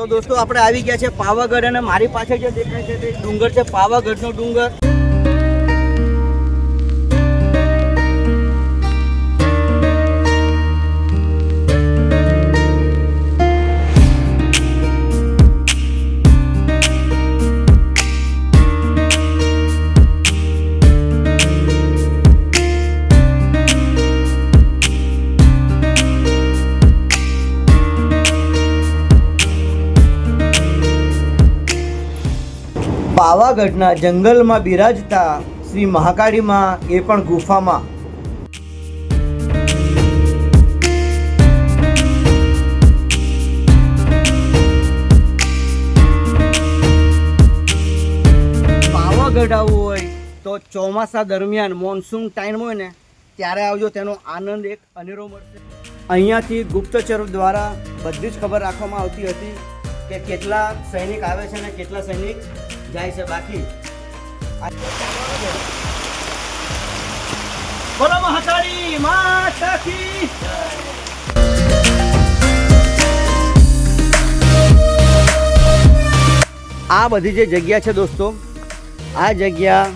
તો દોસ્તો, આપણે આવી ગયા છે પાવાગઢ અને મારી પાછળ જે દેખાય છે તે ડુંગર છે, પાવાગઢનો ડુંગર. પાવાગઢના જંગલમાં બિરાજતા શ્રી મહાકાળીમાં એ પણ ગુફામાં. પાવાગઢ આવવું હોય તો ચોમાસા દરમિયાન મોન્સૂન ટાઈમ હોય ને, ત્યારે આવજો, તેનો આનંદ એક અનેરો મળશે. અહીંયાથી ગુપ્તચર દ્વારા બધી જ ખબર રાખવામાં આવતી હતી કે કેટલા સૈનિક આવે છે અને કેટલા સૈનિક જાય છે બાકી. બોલો મહાકાળી માતા આ બધી જે જગ્યા છે દોસ્તો, આ જગ્યા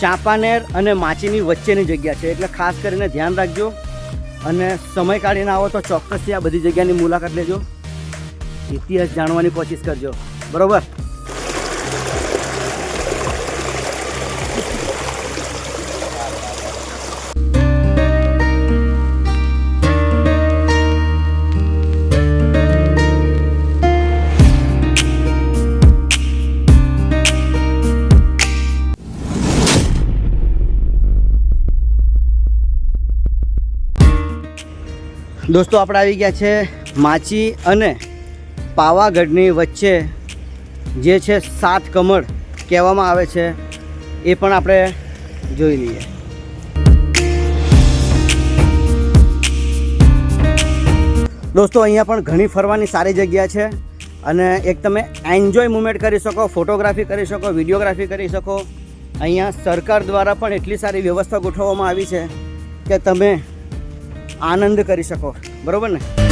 ચાંપાનેર અને માચીની વચ્ચેની જગ્યા છે. એટલે ખાસ કરીને ધ્યાન રાખજો અને સમય કાઢીને આવો તો ચોક્કસથી આ બધી જગ્યાની મુલાકાત લેજો. ઇતિહાસ જાણવાની કોશિશ કરજો. બરોબર? દોસ્તો, આપણે આવી ગયા છે માચી અને પાવાગઢની વચ્ચે, જે છે સાત કમળ કહેવામાં આવે છે, એ પણ આપણે જોઈ લઈએ. દોસ્તો, અહીંયા પણ ઘણી ફરવાની સારી જગ્યા છે અને એક તમે એન્જોય મુમેન્ટ કરી શકો ફોટોગ્રાફી કરી શકો વિડીયોગ્રાફી કરી શકો. અહીંયા સરકાર દ્વારા પણ એટલી સારી વ્યવસ્થા ગોઠવવામાં આવી છે કે તમે આનંદ કરી શકો. બરોબર ને?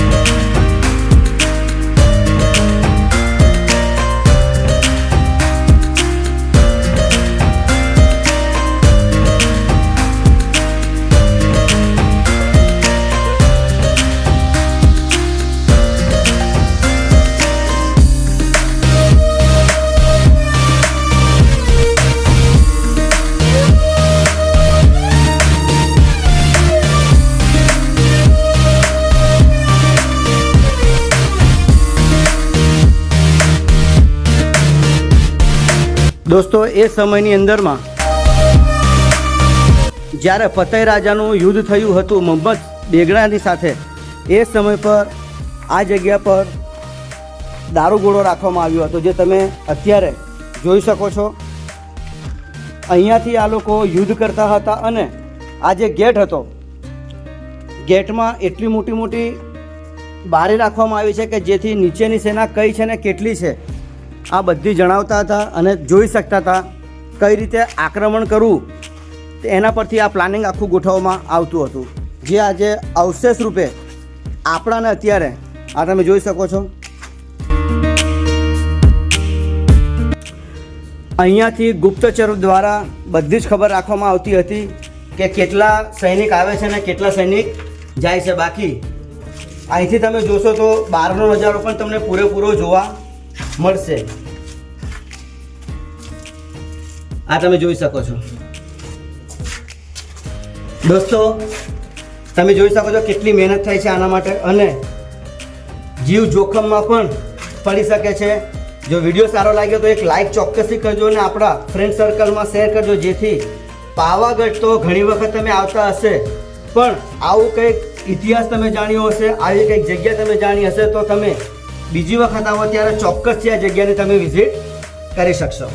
દોસ્તો, એ સમયની અંદરમાં જ્યારે ફતેહ રાજાનું યુદ્ધ થયું હતું મોહમ્મદ બેગડાની સાથે, એ સમય પર, આ જગ્યા પર દારૂગોળો રાખવામાં આવ્યો હતો, જે તમે અત્યારે જોઈ શકો છો. અહીંયાથી આ લોકો યુદ્ધ કરતા હતા અને આ જે ગેટ હતો, ગેટમાં એટલી મોટી મોટી બારી રાખવામાં આવી છે કે જેથી નીચેની સેના કઈ છે ને કેટલી છે આ બધી જણાવતા હતા અને જોઈ શકતા હતા કઈ રીતે આક્રમણ કરવું. એના પરથી આ પ્લાનિંગ આખું ગોઠવવામાં આવતું હતું. જે આજે અવશેષ રૂપે આપણાને અત્યારે આ તમે જોઈ શકો છો. અહીંયાથી ગુપ્તચરો દ્વારા બધી જ ખબર રાખવામાં આવતી હતી કે કેટલા સૈનિક આવે છે ને કેટલા સૈનિક જાય છે બાકી. અહીંથી તમે જોશો તો બહારનો નજારો પણ તમને પૂરેપૂરો જોવા મળશે. આ તમે જોઈ શકો છો. દોસ્તો, તમે જોઈ શકો છો કેટલી મહેનત થાય છે આના માટે અને જીવ જોખમમાં પણ પડી શકે છે. જો વીડિયો સારો લાગ્યો તો એક લાઇક ચોક્કસથી કરજો અને આપણા ફ્રેન્ડ સર્કલમાં શેર કરજો. જેથી પાવાગઢ તો ઘણી વખત તમે આવતા હશે, પણ આવું કંઈક ઇતિહાસ તમે જાણ્યો હશે, આવી કંઈક જગ્યા તમે જાણી હશે, તો તમે બીજી વખત આવો ત્યારે ચોક્કસથી આ જગ્યાને તમે વિઝિટ કરી શકશો.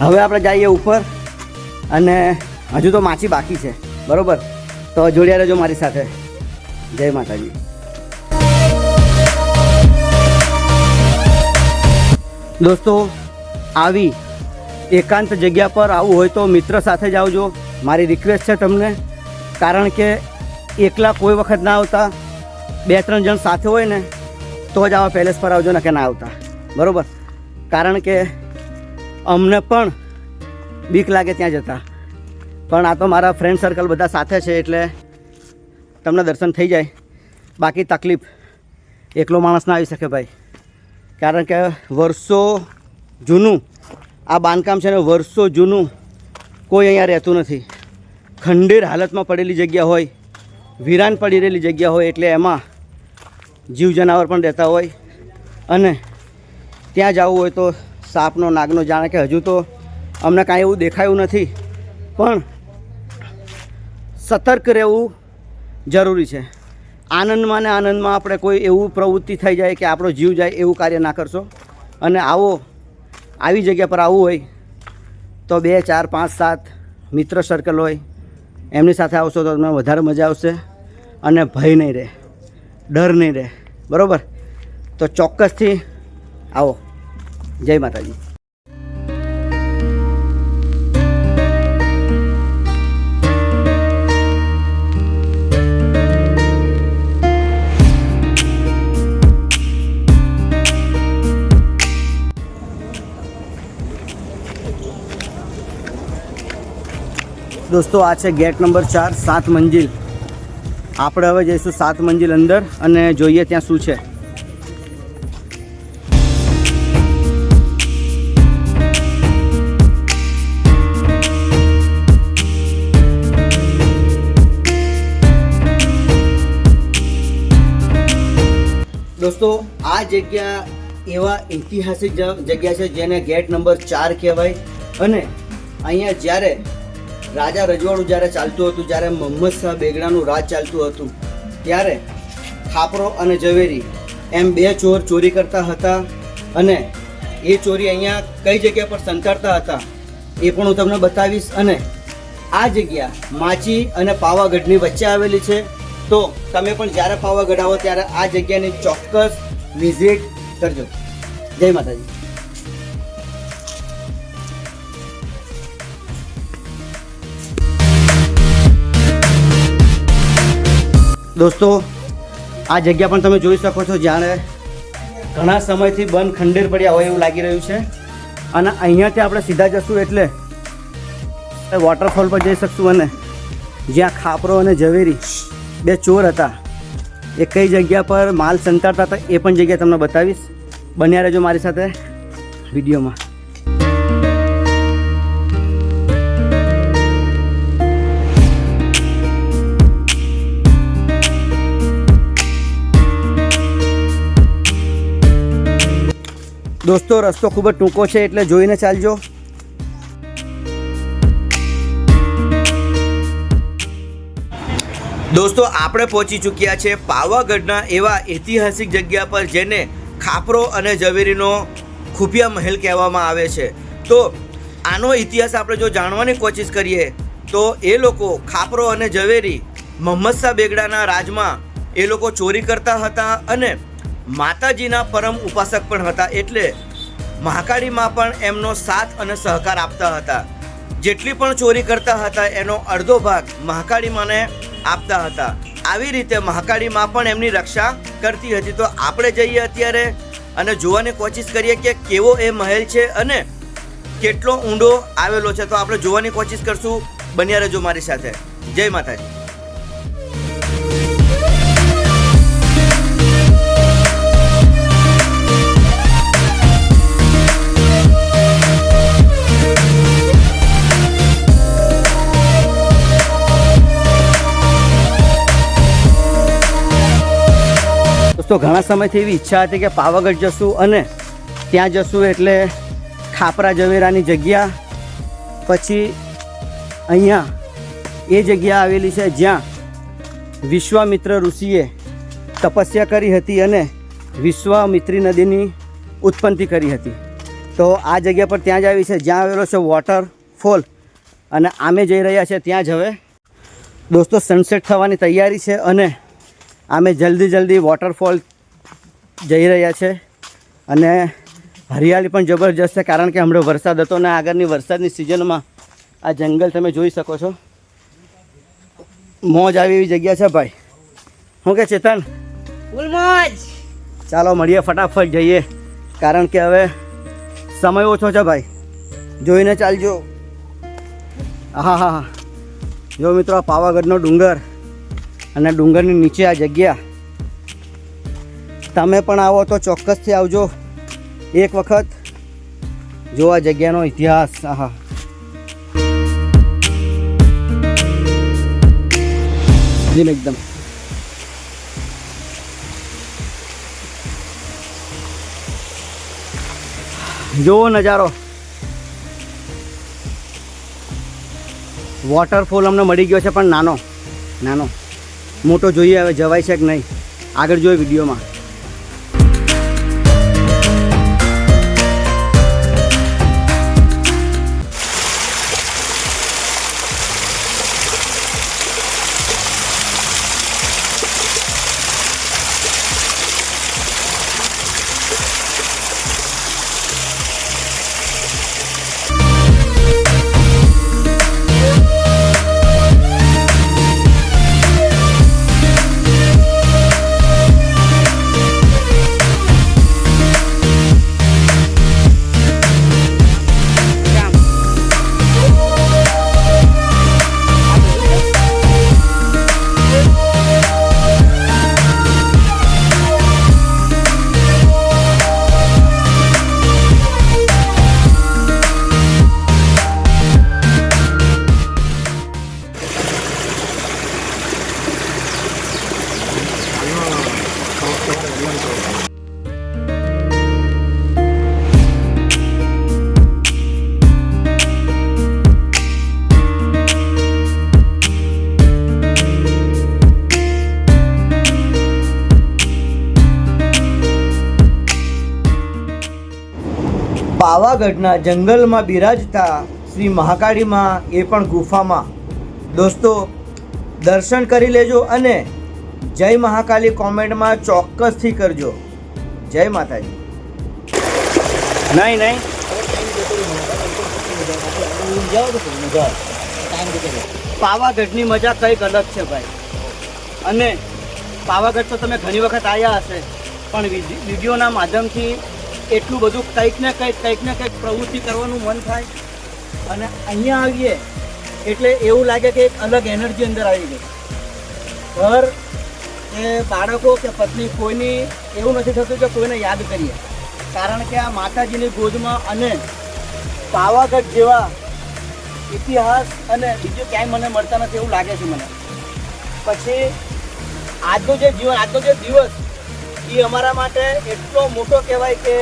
હવે આપણે જઈએ ઉપર અને હજુ તો માછી બાકી છે, બરાબર? તો જોડ્યા રહેજો મારી સાથે. જય માતાજી. દોસ્તો, આવી એકાંત જગ્યા પર આવવું હોય તો મિત્ર સાથે જ આવજો. મારી રિક્વેસ્ટ છે તમને, કારણ કે એકલા કોઈ વખત ના આવતા, બે ત્રણ જણ સાથે હોય ને, તો જ આવા પેલેસ પર આવજો ને કે ના આવતા. બરાબર? કારણ કે અમને પણ બીક લાગે ત્યાં જતા. પણ આ તો મારા ફ્રેન્ડ સર્કલ બધા સાથે છે એટલે તમને દર્શન થઈ જાય. બાકી તકલીફ એકલો માણસ ના આવી શકે ભાઈ. કારણ કે વર્ષો જૂનું આ બાંધકામ છે ને વર્ષો જૂનું કોઈ અહીંયા રહેતું નથી. ખંડેર હાલતમાં પડેલી જગ્યા હોય, વિરાન પડી રહેલી જગ્યા હોય એટલે એમાં જીવ જનાવર પણ રહેતા હોય. અને ત્યાં જવું હોય તો સાપનો, નાગનો જાણે કે હજુ તો અમને કાંઈ એવું દેખાયું નથી. પણ સતર્ક રહેવું જરૂરી છે. આનંદમાં ને આનંદમાં આપણે કોઈ એવું પ્રવૃત્તિ થઈ જાય કે આપણો જીવ જાય એવું કાર્ય ના કરશો. અને આવો, આવી જગ્યા પર આવવું હોય તો બે, ચાર, પાંચ, સાત મિત્ર સર્કલ હોય, એમની સાથે આવશો તો તમને વધારે મજા આવશે અને ભય નહીં રહે, ડર નહીં રહે. બરાબર? તો ચોક્કસથી આવો. જય માતાજી. દોસ્તો, આ છે ગેટ નંબર ચાર, સાત મંજિલ. આપણે હવે જઈશું સાત મંજિલ અંદર અને જોઈએ ત્યાં શું છે. દોસ્તો, આ જગ્યા એવા ઐતિહાસિક જગ્યા છે જેને ગેટ નંબર ચાર કહેવાય. અને અહીંયા જ્યારે રાજા રજવાડું જ્યારે ચાલતું હતું, જ્યારે મોહમ્મદ શાહ બેગડાનું રાજ ચાલતું હતું, ત્યારે ખાપરો અને ઝવેરી એમ બે ચોર ચોરી કરતા હતા અને એ ચોરી અહીંયા કઈ જગ્યા પર સંતાડતા હતા એ પણ હું તમને બતાવીશ. અને આ જગ્યા માચી અને પાવાગઢની વચ્ચે આવેલી છે. તો તમે પણ જ્યારે પાવાગઢ આવો ત્યારે આ જગ્યાની ચોક્કસ વિઝિટ કરજો. જય માતાજી. દોસ્તો, આ જગ્યા પણ તમે જોઈ શકો છો જાણે ઘણા સમયથી બંધ ખંડેર પડ્યા હોય એવું લાગી રહ્યું છે. અને અહીંયાથી આપણે સીધા જશું એટલે વોટરફોલ પર જઈ શકશું અને જ્યાં ખાપરો અને ઝવેરી બે ચોર હતા. એ કઈ જગ્યા પર માલ સંતાડતા હતા એ પણ જગ્યા તમને બતાવીશ. બન્યા રહેજો મારી સાથે વિડીયોમાં. દોસ્તો, રસ્તો ખૂબ જ ટૂંકો છે એટલે જોઈને ચાલજો. દોસ્તો, આપણે પહોંચી ચૂક્યા છે પાવાગઢના એવા ઐતિહાસિક જગ્યા પર જેને ખાપરો અને ઝવેરીનો ખુફિયા મહેલ કહેવામાં આવે છે. તો, આનો ઇતિહાસ આપણે જો જાણવાની કોશિશ કરીએ, તો એ લોકો ખાપરો અને ઝવેરી મોહમ્મદ શાહ બેગડાના રાજમાં એ લોકો ચોરી કરતા હતા અને માતાજીના પરમ ઉપાસક પણ હતા એટલે મહાકાળીમાં પણ એમનો સાથ અને સહકાર આપતા હતા. જેટલી પણ ચોરી કરતા હતા, એનો અડધો ભાગ મહાકાળીમાને આપતા હતા. આવી રીતે મહાકાળીમાં પણ એમની રક્ષા કરતી હતી. તો આપણે જઈએ અત્યારે અને જોવાની કોશિશ કરીએ કે કેવો એ મહેલ છે અને કેટલો ઊંડો આવેલો છે. તો આપણે જોવાની કોશિશ કરશું. બન્યા રહેજો મારી સાથે. જય માતાજી. દોસ્તો ઘણા સમયથી એવી ઈચ્છા હતી કે પાવાગઢ જશું અને ત્યાં જશું એટલે ખાપરા ઝવેરાની જગ્યા, પછી અહીંયા એ જગ્યા આવેલી છે જ્યાં વિશ્વામિત્ર ઋષિએ તપસ્યા કરી હતી અને વિશ્વામિત્રી નદીની ઉત્પત્તિ કરી હતી. તો આ જગ્યા પર ત્યાં જ આવી છે, જ્યાં આવેલો છે વોટરફોલ અને આમે જઈ રહ્યા છે, ત્યાં જ હવે દોસ્તો સનસેટ થવાની તૈયારી છે અને આમે જલ્દી જલ્દી વોટરફોલ જઈ રહ્યા છે. અને હરિયાળી પણ જબરજસ્ત છે કારણ કે હમણાં વરસાદ હતો ને આગળની વરસાદની સિઝનમાં આ જંગલ તમે જોઈ શકો છો. મોજ આવી એવી જગ્યા છે ભાઈ. શું કે ચેતન? ફૂલ મોજ. ચાલો મળીએ ફટાફટ જઈએ કારણ કે હવે સમય ઓછો છે ભાઈ. જોઈને ચાલજો. હા હા હા જો મિત્રો પાવાગઢનો ડુંગર અને ડુંગરની નીચે આ જગ્યા. તમે પણ આવો તો ચોક્કસથી આવજો. એક વખત જો આ જગ્યાનો ઇતિહાસ, આહા. એકદમ. જુઓ નજારો. વોટરફોલ અમને મળી ગયો છે, પણ નાનો નાનો. મોટો જોઈએ હવે જવાય છે કે નહીં? આગળ જોઈએ વિડીયોમાં. પાવાગઢના જંગલમાં બિરાજતા શ્રી મહાકાળીમાં એ પણ ગુફામાં. દોસ્તો, દર્શન કરી લેજો અને જય મહાકાલી કોમેન્ટમાં ચોક્કસથી કરજો. જય માતાજી. નહીં નહીં. પાવાગઢની મજા કંઈક અલગ છે ભાઈ. અને પાવાગઢ તો તમે ઘણી વખત આવ્યા હશે. પણ વિડીયોના માધ્યમથી એટલું બધું કંઈક ને કંઈક કંઈક ને કંઈક પ્રવૃત્તિ કરવાનું મન થાય. અને અહીંયા આવીએ, એટલે એવું લાગે કે એક અલગ એનર્જી અંદર આવી ગઈ. ઘર કે બાળકો કે પત્ની, કોઈની એવું નથી થતું કે કોઈને યાદ કરીએ. કારણ કે આ માતાજીની ગોદમાં અને પાવાગઢ જેવા ઇતિહાસ અને બીજું ક્યાંય મને મળતા નથી એવું લાગે છે મને. પછી આજનું જે જીવન, આજનો જે દિવસ એ અમારા માટે એટલો મોટો કહેવાય કે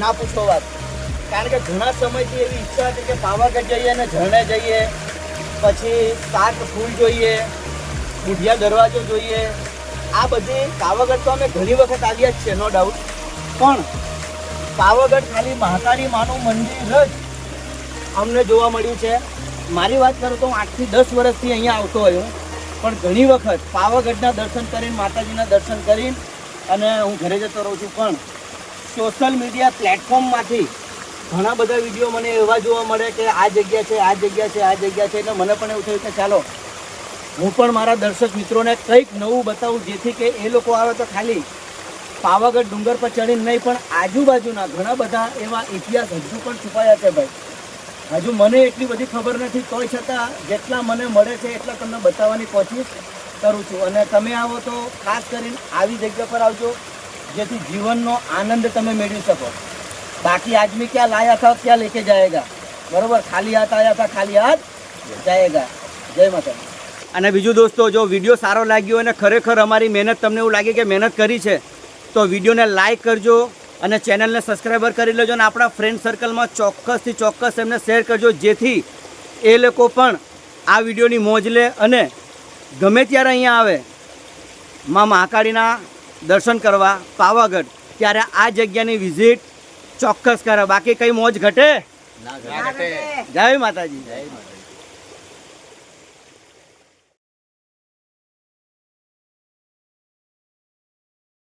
ના પૂછો વાત. કારણ કે ઘણા સમયથી એવી ઈચ્છા હતી કે પાવાગઢ જઈએ અને ઝરણે જઈએ, પછી શાક, ફૂલ જોઈએ, બુઢિયા દરવાજો જોઈએ. આ બધી પાવાગઢ તો અમે ઘણી વખત આવ્યા જ છે નો ડાઉટ પણ પાવાગઢ ખાલી મહાકાળી માનું મંદિર જ અમને જોવા મળ્યું છે. મારી વાત કરું તો હું આઠથી દસ વર્ષથી અહીંયા આવતો હોયો પણ ઘણી વખત પાવાગઢના દર્શન કરીને, માતાજીના દર્શન કરીને અને હું ઘરે જતો રહું છું, પણ સોશિયલ મીડિયા પ્લેટફોર્મમાંથી ઘણા બધા વીડિયો મને એવા જોવા મળે કે આ જગ્યા છે, આ જગ્યા છે, આ જગ્યા છે, એટલે મને પણ એવું થયું કે ચાલો, હું પણ મારા દર્શક મિત્રોને કંઈક નવું બતાવું, જેથી કે એ લોકો આવે તો ખાલી પાવાગઢ ડુંગર પર ચડીને નહીં, પણ આજુબાજુના ઘણા બધા એવા ઇતિહાસ હજુ પણ છુપાયા છે ભાઈ. હજુ મને એટલી બધી ખબર નથી, તોય છતાં જેટલા મને મળે છે, એટલા તમને બતાવવાની કોશિશ કરું છું. અને તમે આવો તો ખાસ કરીને આવી જગ્યા પર આવજો, જેથી જીવનનો આનંદ તમે મેળવી શકો. બાકી આદમી ક્યાં લાયા થા ક્યાં લેકે જાયેગા. બરોબર? ખાલી હાથ આયા થા, ખાલી હાથ જાયેગા. જય માતા અને બીજું દોસ્તો, જો વીડિયો સારો લાગ્યો અને ખરેખર અમારી મહેનત તમને એવું લાગે કે મહેનત કરી છે, તો વિડીયોને લાઈક કરજો અને ચેનલને સબસ્ક્રાઈબર કરી લેજો અને આપણા ફ્રેન્ડ સર્કલમાં ચોક્કસથી ચોક્કસ એમને શેર કરજો, જેથી એ લોકો પણ આ વિડીયોની મોજ લે અને ગમે ત્યારે અહીંયા આવે માં મહાકાળીના દર્શન કરવા પાવાગઢ ત્યારે આ જગ્યાની વિઝિટ ચોક્કસ કરે. બાકી કઈ મોજ ઘટે? જય માતાજી.